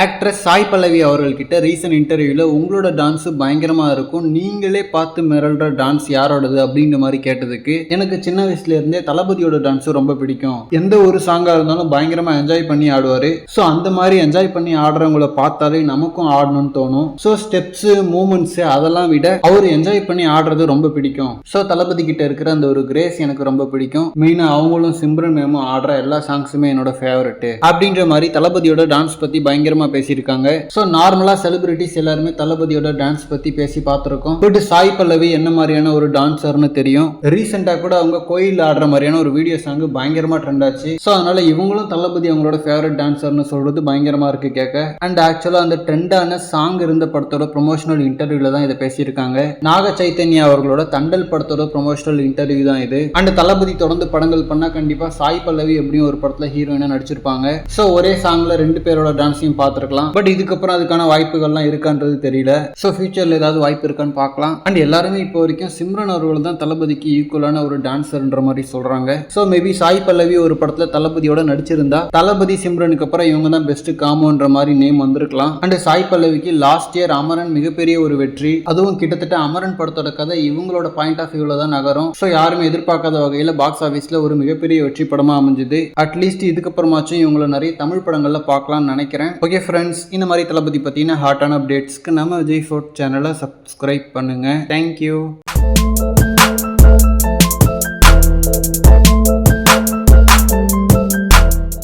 Actress Sai Pallavi அவர்கள்கிட்ட recent இன்டர்வியூவில் உங்களோட டான்ஸ் பயங்கரமாக இருக்கும். நீங்களே பார்த்து மிரள்ற டான்ஸ் யாரோடது? அப்படின்ற மாதிரி கேட்டதுக்கு எனக்கு சின்ன வயசுலேருந்தே தளபதியோட டான்ஸும் ரொம்ப பிடிக்கும். எந்த ஒரு சாங்காக இருந்தாலும் பயங்கரமாக என்ஜாய் பண்ணி ஆடுவார். ஸோ அந்த மாதிரி என்ஜாய் பண்ணி ஆடுறவங்கள பார்த்தாலே நமக்கும் ஆடணும்னு தோணும். ஸோ ஸ்டெப்ஸு மூமெண்ட்ஸு அதெல்லாம் விட அவர் என்ஜாய் பண்ணி ஆடுறது ரொம்ப பிடிக்கும். ஸோ தளபதி கிட்ட இருக்கிற அந்த ஒரு கிரேஸ் எனக்கு ரொம்ப பிடிக்கும். மெயினாக அவங்களும் சிம்ரன் மேமும் ஆடுற எல்லா சாங்ஸுமே என்னோட ஃபேவரட்டு அப்படின்ற மாதிரி தளபதியோட டான்ஸ் பற்றி பயங்கரமாக அதிகமாக பேசியிருக்காங்க ஸோ நார்மலா செலிபிரிட்டிஸ் எல்லாருமே தளபதியோட டான்ஸ் பற்றி பேசி பார்த்துருக்கோம். பட் சாய் பல்லவி என்ன மாதிரியான ஒரு டான்ஸர்னு தெரியும். ரீசெண்டா கூட அவங்க கோயில் ஆடுற மாதிரியான ஒரு வீடியோ சாங் பயங்கரமா ட்ரெண்ட் ஆச்சு. ஸோ அதனால இவங்களும் தளபதி அவங்களோட ஃபேவரட் டான்ஸர்னு சொல்றது பயங்கரமா இருக்கு கேட்க அண்ட் ஆக்சுவலா அந்த ட்ரெண்டான சாங் இருந்த படத்தோட ப்ரொமோஷனல் இன்டர்வியூல தான் இதை பேசியிருக்காங்க. நாக சைத்தன்யா அவர்களோட தண்டல் படத்தோட ப்ரொமோஷனல் இன்டர்வியூ தான் இது. அண்ட் தளபதி தொடர்ந்து படங்கள் பண்ணால் கண்டிப்பா சாய் பல்லவி எப்படியும் ஒரு படத்துல ஹீரோயினா நடிச்சிருப்பாங்க. ஸோ ஒரே சாங்ல ரெண்டு பேரோட டான்ஸையும் பார்த்து பார்த்துருக்கலாம். பட் இதுக்கப்புறம் அதுக்கான வாய்ப்புகள்லாம் இருக்கான்றது தெரியல. ஸோ ஃபியூச்சரில் ஏதாவது வாய்ப்பு இருக்கான்னு பார்க்கலாம். அண்ட் எல்லாருமே இப்போ வரைக்கும் சிம்ரன் அவர்கள் தான் தளபதிக்கு ஈக்குவலான ஒரு டான்சர்ன்ற மாதிரி சொல்றாங்க. ஸோ மேபி சாய் பல்லவி ஒரு படத்துல தளபதியோட நடிச்சிருந்தா தளபதி சிம்ரனுக்கு அப்புறம் இவங்க தான் பெஸ்ட் காமோன்ற மாதிரி நேம் வந்திருக்கலாம். அண்ட் சாய் பல்லவிக்கு லாஸ்ட் இயர் அமரன் மிகப்பெரிய ஒரு வெற்றி. அதுவும் கிட்டத்தட்ட அமரன் படத்தோட கதை இவங்களோட பாயிண்ட் ஆஃப் வியூவில் தான் நகரும். ஸோ யாருமே எதிர்பார்க்காத வகையில் பாக்ஸ் ஆஃபீஸில் ஒரு மிகப்பெரிய வெற்றி படமா அமைஞ்சுது. அட்லீஸ்ட் இதுக்கப்புறமாச்சும் இவங்களை நிறைய தமிழ் படங்கள்ல பார்க்கலாம்னு நினைக்கிறேன். ஓகே ஃப்ரெண்ட்ஸ் இந்த மாதிரி தளபதி பார்த்தீங்கன்னா ஹாட்டான அப்டேட்ஸ்க்கு நம்ம விஜய் ஃபோர்ட் சேனலை சப்ஸ்கிரைப் பண்ணுங்கள் தேங்க்யூ